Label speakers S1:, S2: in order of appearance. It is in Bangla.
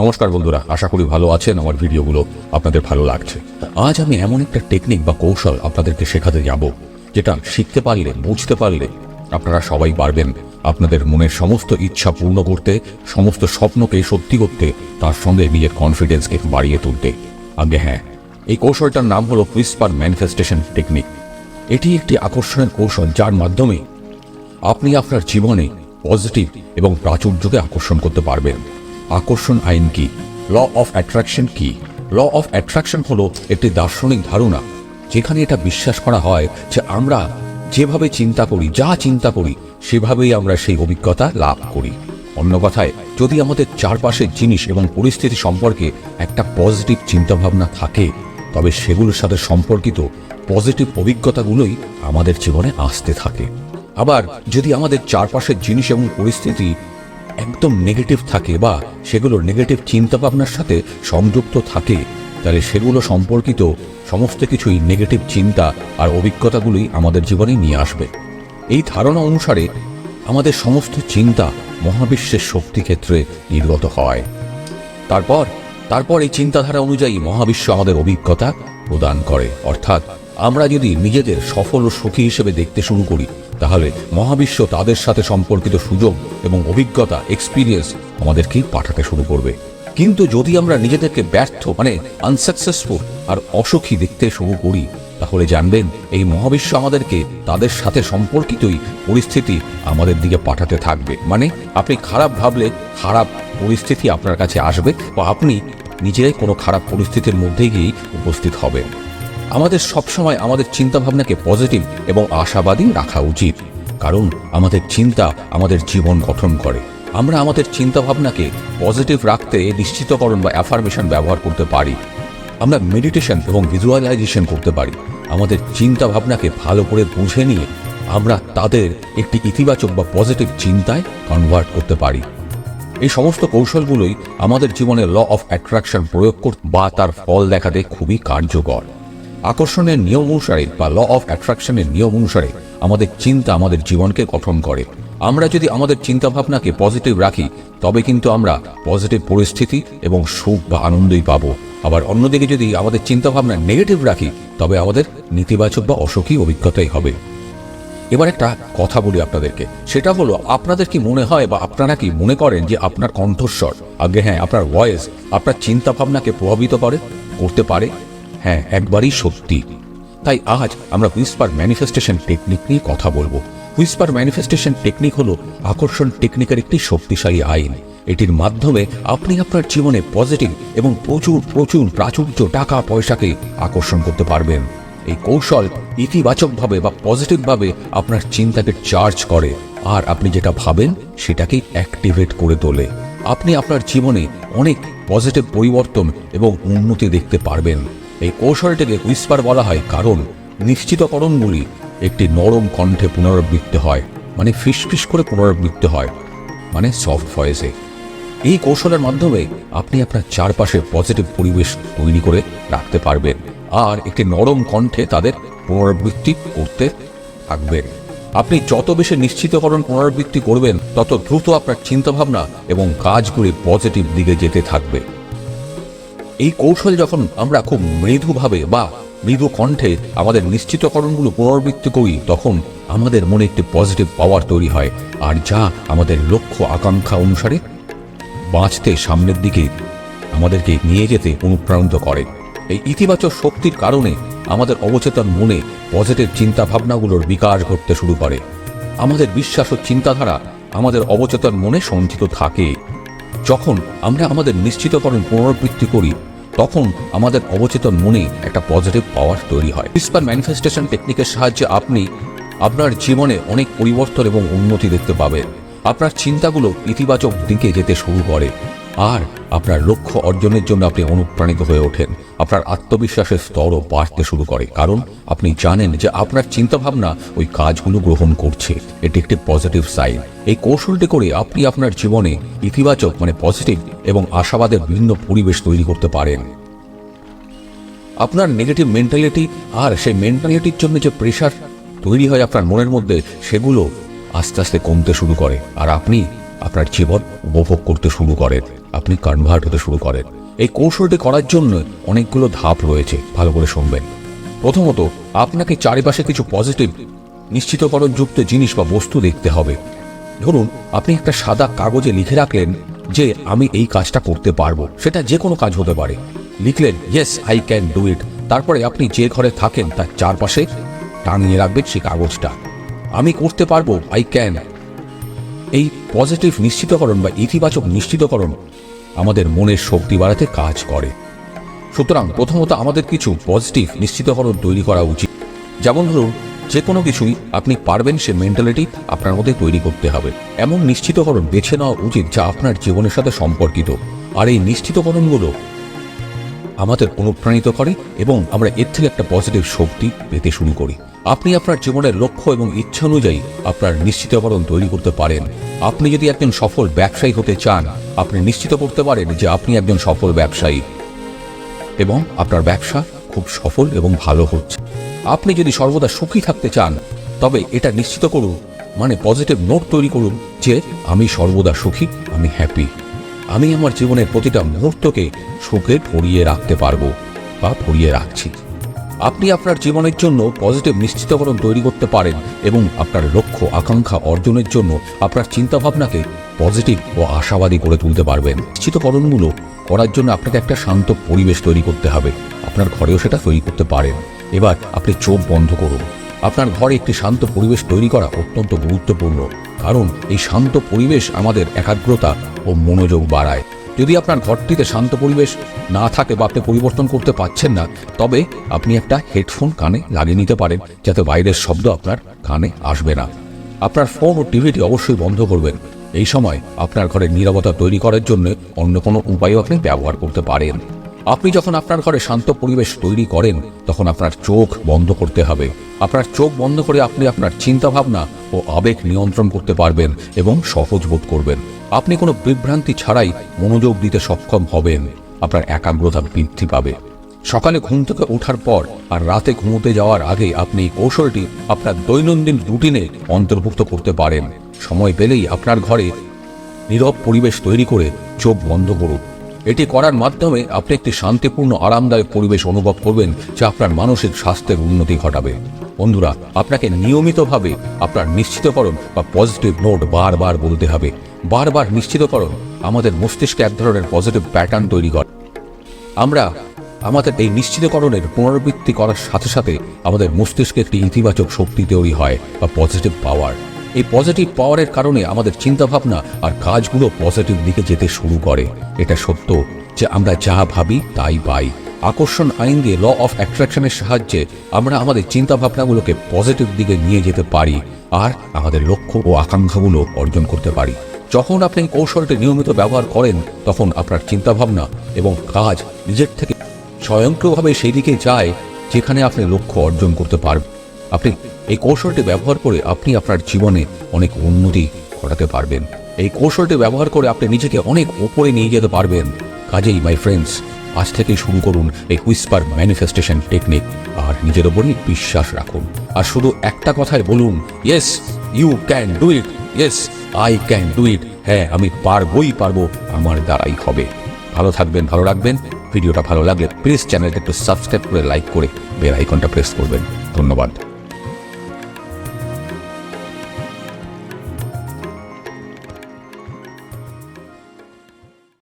S1: নমস্কার বন্ধুরা, আশা করি ভালো আছেন, আমার ভিডিওগুলো আপনাদের ভালো লাগছে। আজ আমি এমন একটা টেকনিক বা কৌশল আপনাদেরকে শেখাতে যাব, যেটা শিখতে পারলে, বুঝতে পারলে আপনারা সবাই পারবেন। আপনাদের মনের সমস্ত ইচ্ছা পূর্ণ করতে, সমস্ত স্বপ্নকে সত্যি করতে, তার সঙ্গে নিজের কনফিডেন্সকে বাড়িয়ে তুলতে। আগে হ্যাঁ এই কৌশলটার নাম হলো প্রিসপার ম্যানিফেস্টেশন টেকনিক এটি একটি আকর্ষণের কৌশল যার মাধ্যমে আপনি আপনার জীবনে পজিটিভ এবং প্রাচুর্যকে আকর্ষণ করতে পারবেন। আকর্ষণ আইন কি? ল অফ অ্যাট্রাকশন কি? ল অফ অ্যাট্রাকশন হলো একটি দার্শনিক ধারণা, যেখানে এটা বিশ্বাস করা হয় যে আমরা যেভাবে চিন্তা করি, যা চিন্তা করি, সেভাবেই আমরা সেই অভিজ্ঞতা লাভ করি। অন্য কথায়, যদি আমাদের চারপাশের জিনিস এবং পরিস্থিতি সম্পর্কে একটা পজিটিভ চিন্তাভাবনা থাকে, তবে সেগুলোর সাথে সম্পর্কিত পজিটিভ অভিজ্ঞতাগুলোই আমাদের জীবনে আসতে থাকে। আবার যদি আমাদের চারপাশের জিনিস এবং পরিস্থিতি একদম নেগেটিভ থাকে বা সেগুলো নেগেটিভ চিন্তাভাবনার সাথে সংযুক্ত থাকে, তাহলে সেগুলো সম্পর্কিত সমস্ত কিছুই নেগেটিভ চিন্তা আর অভিজ্ঞতাগুলোই আমাদের জীবনে নিয়ে আসবে। এই ধারণা অনুসারে আমাদের সমস্ত চিন্তা মহাবিশ্বের শক্তি ক্ষেত্রে নির্গত হয়। তারপর তারপর এই চিন্তাধারা অনুযায়ী মহাবিশ্ব আমাদের অভিজ্ঞতা প্রদান করে। অর্থাৎ আমরা যদি নিজেদের সফল ও সুখী হিসেবে দেখতে শুরু করি তাহলে মহাবিশ্ব তাদের সাথে সম্পর্কিত সুযোগ এবং অভিজ্ঞতা এক্সপিরিয়েন্স আমাদেরকেই পাঠাতে শুরু করবে। কিন্তু যদি আমরা নিজেদেরকে ব্যর্থ মানে আনসাকসেসফুল আর অসুখী দেখতে শুরু করি, তাহলে জানবেন এই মহাবিশ্ব আমাদেরকে তাদের সাথে সম্পর্কিতই পরিস্থিতি আমাদের দিকে পাঠাতে থাকবে। মানে আপনি খারাপ ভাবলে খারাপ পরিস্থিতি আপনার কাছে আসবে বা আপনি নিজেরাই কোনো খারাপ পরিস্থিতির মধ্যে গিয়েই উপস্থিত হবেন। আমাদের সবসময় আমাদের চিন্তাভাবনাকে পজিটিভ এবং আশাবাদী রাখা উচিত। কারণ আমাদের চিন্তা আমাদের জীবন গঠন করে। আমরা আমাদের চিন্তাভাবনাকে পজিটিভ রাখতে নিশ্চিতকরণ বা অ্যাফার্মেশন ব্যবহার করতে পারি। আমরা মেডিটেশন এবং ভিজুয়ালাইজেশন করতে পারি। আমাদের চিন্তা ভাবনাকে ভালো করে বুঝে নিয়ে আমরা তাদের একটি ইতিবাচক বা পজিটিভ চিন্তায় কনভার্ট করতে পারি। এই সমস্ত কৌশলগুলোই আমাদের জীবনে ল অফ অ্যাট্রাকশন প্রয়োগ করতে বা তার ফল দেখাতে খুবই কার্যকর। আকর্ষণের নিয়ম অনুসারে বা ল অফ অ্যাট্রাকশনের নিয়ম অনুসারে আমাদের চিন্তা আমাদের জীবনকে গঠন করে। আমরা যদি আমাদের চিন্তাভাবনাকে পজিটিভ রাখি, তবে কিন্তু আমরা পজিটিভ পরিস্থিতি এবং সুখ বা আনন্দই পাবো। আবার অন্যদিকে যদি আমাদের চিন্তাভাবনা নেগেটিভ রাখি, তবে আমাদের নেতিবাচক বা অসুখী অভিজ্ঞতাই হবে। এবার একটা কথা বলি আপনাদেরকে। সেটা হলো, আপনাদের কি মনে হয় বা আপনারা কি মনে করেন যে আপনার কণ্ঠস্বর, আগে হ্যাঁ আপনার ভয়েস আপনার চিন্তা ভাবনাকে প্রভাবিত করে, করতে পারে? হ্যাঁ একবারই সত্যি। তাই আজ আমরা হুইসপার ম্যানিফেস্টেশন টেকনিক নিয়ে কথা বলব। হুইসপার ম্যানিফেস্টেশন টেকনিক হলো আকর্ষণ টেকনিকের একটি শক্তিশালী আইন। এটির মাধ্যমে আপনি আপনার জীবনে পজিটিভ এবং প্রচুর প্রচুর প্রাচুর্য টাকা, পয়সাকে আকর্ষণ করতে পারবেন। এই কৌশল ইতিবাচকভাবে বা পজিটিভভাবে আপনার চিন্তাকে চার্জ করে। আর আপনি যেটা ভাবেন সেটাকে অ্যাক্টিভেট করে তোলে। আপনি আপনার জীবনে অনেক পজিটিভ পরিবর্তন এবং উন্নতি দেখতে পারবেন। এই কৌশলটিকে হুইসপার বলা হয় কারণ নিশ্চিতকরণগুলি একটি নরম কণ্ঠে পুনরাবৃত্তি হয় মানে ফিসফিস করে পুনরাবৃত্তি হয় মানে সফট ভয়েসে এই কৌশলের মাধ্যমে আপনি আপনার চারপাশে পজিটিভ পরিবেশ তৈরি করে রাখতে পারবেন, আর একটি নরম কণ্ঠে তাদের পুনরাবৃত্তি করতে থাকবেন। আপনি যত বেশি নিশ্চিতকরণ পুনরাবৃত্তি করবেন, তত দ্রুত আপনার চিন্তাভাবনা এবং কাজগুলি পজিটিভ দিকে যেতে থাকবে। এই কৌশল যখন আমরা খুব মৃদুভাবে বা মৃদু কণ্ঠে আমাদের নিশ্চিতকরণগুলো পুনরাবৃত্তি করি, তখন আমাদের মনে একটি পজিটিভ পাওয়ার তৈরি হয়। আর যা আমাদের লক্ষ্য আকাঙ্ক্ষা অনুসারে বাঁচতে সামনের দিকে আমাদেরকে নিয়ে যেতে অনুপ্রাণিত করে। এই ইতিবাচক শক্তির কারণে আমাদের অবচেতন মনে পজিটিভ চিন্তা ভাবনাগুলোর বিকাশ ঘটতে শুরু করে। আমাদের বিশ্বাস ও চিন্তাধারা আমাদের অবচেতন মনে সঞ্চিত থাকে। যখন আমরা আমাদের নিশ্চিতকরণ পুনরাবৃত্তি করি তখন আমাদের অবচেতন মনে একটা পজিটিভ পাওয়ার তৈরি হয়। ক্রিসপার ম্যানিফেস্টেশন টেকনিকের সাহায্যে আপনি আপনার জীবনে অনেক পরিবর্তন এবং উন্নতি দেখতে পাবেন। আপনার চিন্তাগুলো ইতিবাচক দিকে যেতে শুরু করে, আর আপনার লক্ষ্য অর্জনের জন্য আপনি অনুপ্রাণিত হয়ে ওঠেন। আপনার আত্মবিশ্বাসের স্তরও বাড়তে শুরু করে, কারণ আপনি জানেন যে আপনার চিন্তাভাবনা ওই কাজগুলো গ্রহণ করছে। এটি একটি পজিটিভ সাইন এই কৌশলটি করে আপনি আপনার জীবনে ইতিবাচক মানে পজিটিভ এবং আশাবাদের বিভিন্ন পরিবেশ তৈরি করতে পারেন। আপনার নেগেটিভ মেন্টালিটি আর সেই মেন্টালিটির জন্য যে প্রেশার তৈরি হয় আপনার মনের মধ্যে, সেগুলো আস্তে আস্তে কমতে শুরু করে। আর আপনি আপনার জীবন উপভোগ করতে শুরু করেন। আপনি কনভার্ট হতে শুরু করেন। এই কৌশলটি করার জন্য অনেকগুলো ধাপ রয়েছে, ভালো করে শুনবেন। প্রথমত, আপনাকে চারিপাশে কিছু পজিটিভ নিশ্চিতকরণ যুক্ত জিনিস বা বস্তু দেখতে হবে। ধরুন, আপনি একটা সাদা কাগজে লিখে রাখলেন যে, আমি এই কাজটা করতে পারব। সেটা যে কোনো কাজ হতে পারে। লিখলেন yes I can do it তারপরে আপনি যে ঘরে থাকেন, তার চারপাশে টাঙিয়ে রাখবেন সেই কাগজটা। আমি করতে পারব আই ক্যান এই পজিটিভ নিশ্চিতকরণ বা ইতিবাচক নিশ্চিতকরণ আমাদের মনের শক্তি বাড়াতে কাজ করে। সুতরাং প্রথমত আমাদের কিছু পজিটিভ নিশ্চিতকরণ তৈরি করা উচিত। যেমন ধরুন যে কোনো কিছুই আপনি পারবেন সে মেন্টালিটি আপনার মধ্যে তৈরি করতে হবে। এমন নিশ্চিতকরণ বেছে নেওয়া উচিত যা আপনার জীবনের সাথে সম্পর্কিত। আর এই নিশ্চিতকরণগুলো আমাদের অনুপ্রাণিত করে এবং আমরা এর থেকে একটা পজিটিভ শক্তি পেতে শুরু করি। আপনি আপনার জীবনের লক্ষ্য এবং ইচ্ছা অনুযায়ী আপনার নিশ্চিতকরণ তৈরি করতে পারেন। আপনি যদি একজন সফল ব্যবসায়ী হতে চান, আপনি নিশ্চিত করতে পারেন যে আপনি একজন সফল ব্যবসায়ী। এবং আপনার ব্যবসা খুব সফল এবং ভালো হচ্ছে। আপনি যদি সর্বদা সুখী থাকতে চান, তবে এটা নিশ্চিত করুন মানে পজিটিভ নোট তৈরি করুন যে আমি সর্বদা সুখী, আমি হ্যাপি। আমি আমার জীবনের প্রতিটা মুহূর্তকে সুখে ভরিয়ে রাখতে পারব বা ভরিয়ে রাখছি। আপনি আপনার জীবনের জন্য পজিটিভ নিশ্চিতকরণ তৈরি করতে পারেন এবং আপনার লক্ষ্য, আকাঙ্ক্ষা অর্জনের জন্য আপনার চিন্তাভাবনাকে পজিটিভ ও আশাবাদী করে তুলতে পারবেন। নিশ্চিতকরণগুলো করার জন্য আপনাকে একটা শান্ত পরিবেশ তৈরি করতে হবে। আপনার ঘরেও সেটা তৈরি করতে পারেন। এবার আপনি চোখ বন্ধ করুন। আপনার ঘরে একটি শান্ত পরিবেশ তৈরি করা অত্যন্ত গুরুত্বপূর্ণ। কারণ এই শান্ত পরিবেশ আমাদের একাগ্রতা ও মনোযোগ বাড়ায়। যদি আপনার ঘরটিতে শান্ত পরিবেশ না থাকে বা আপনি পরিবর্তন করতে পারছেন না, তবে আপনি একটা হেডফোন কানে লাগিয়ে নিতে পারেন, যাতে বাইরের শব্দ আপনার কানে আসবে না। আপনার ফোন ও টিভিটি অবশ্যই বন্ধ করবেন। এই সময় আপনার ঘরের নিরাপত্তা তৈরি করার জন্য অন্য কোনো উপায়ও আপনি ব্যবহার করতে পারেন। আপনি যখন আপনার ঘরে শান্ত পরিবেশ তৈরি করেন, তখন আপনার চোখ বন্ধ করতে হবে। আপনার চোখ বন্ধ করে আপনি আপনার চিন্তা ভাবনা ও আবেগ নিয়ন্ত্রণ করতে পারবেন এবং সহজ বোধ করবেন। আপনি কোনো বিভ্রান্তি ছাড়াই মনোযোগ দিতে সক্ষম হবেন। আপনার একাগ্রতা বৃদ্ধি পাবে। সকালে ঘুম থেকে ওঠার পর আর রাতে ঘুমোতে যাওয়ার আগে আপনি এই কৌশলটি আপনার দৈনন্দিন রুটিনে অন্তর্ভুক্ত করতে পারেন। সময় পেলেই আপনার ঘরে নীরব পরিবেশ তৈরি করে চোখ বন্ধ করুন। এটি করার মাধ্যমে আপনি একটি শান্তিপূর্ণ, আরামদায়ক পরিবেশ অনুভব করবেন, যা আপনার মানসিক স্বাস্থ্যের উন্নতি ঘটাবে। বন্ধুরা, আপনাকে নিয়মিতভাবে আপনার নিশ্চিতকরণ বা পজিটিভ নোট বারবার বলতে হবে। বারবার নিশ্চিতকরণ আমাদের মস্তিষ্কে এক ধরনের পজিটিভ প্যাটার্ন তৈরি করে। আমরা আমাদের এই নিশ্চিতকরণের পুনরাবৃত্তি করার সাথে সাথে আমাদের মস্তিষ্কে একটি ইতিবাচক শক্তি তৈরি হয় বা পজিটিভ পাওয়ার। এই পজিটিভ পাওয়ারের কারণে আমাদের চিন্তাভাবনা আর কাজগুলো পজিটিভ দিকে যেতে শুরু করে। এটা সত্য যে আমরা যা ভাবি তাই পাই। আকর্ষণ আইন দিয়ে ল অফ অ্যাট্রাকশনের সাহায্যে আমরা আমাদের চিন্তাভাবনাগুলোকে পজিটিভ দিকে নিয়ে যেতে পারি আর আমাদের লক্ষ্য ও আকাঙ্ক্ষাগুলো অর্জন করতে পারি। যখন আপনি কৌশলটি নিয়মিত ব্যবহার করেন, তখন আপনার চিন্তাভাবনা এবং কাজ নিজের থেকে স্বয়ংক্রিয়ভাবে সেই দিকে যায় যেখানে আপনি লক্ষ্য অর্জন করতে পারবেন। আপনি এই কৌশলটি ব্যবহার করে আপনি আপনার জীবনে অনেক উন্নতি ঘটাতে পারবেন। এই কৌশলটি ব্যবহার করে আপনি নিজেকে অনেক ওপরে নিয়ে যেতে পারবেন। কাজেই মাই ফ্রেন্ডস আজ থেকেই শুরু করুন এই হুইস্পার ম্যানিফেস্টেশন টেকনিক আর নিজের ওপরই বিশ্বাস রাখুন। আর শুধু একটা কথাই বলুন yes you can do it yes I can do it হ্যাঁ আমি পারবই পারব, আমার দ্বারাই হবে। ভালো থাকবেন, ভালো রাখবেন। ভিডিওটা ভালো লাগলে প্লিজ চ্যানেলটা একটু সাবস্ক্রাইব করে লাইক করে বেল আইকনটা প্রেস করবেন। ধন্যবাদ।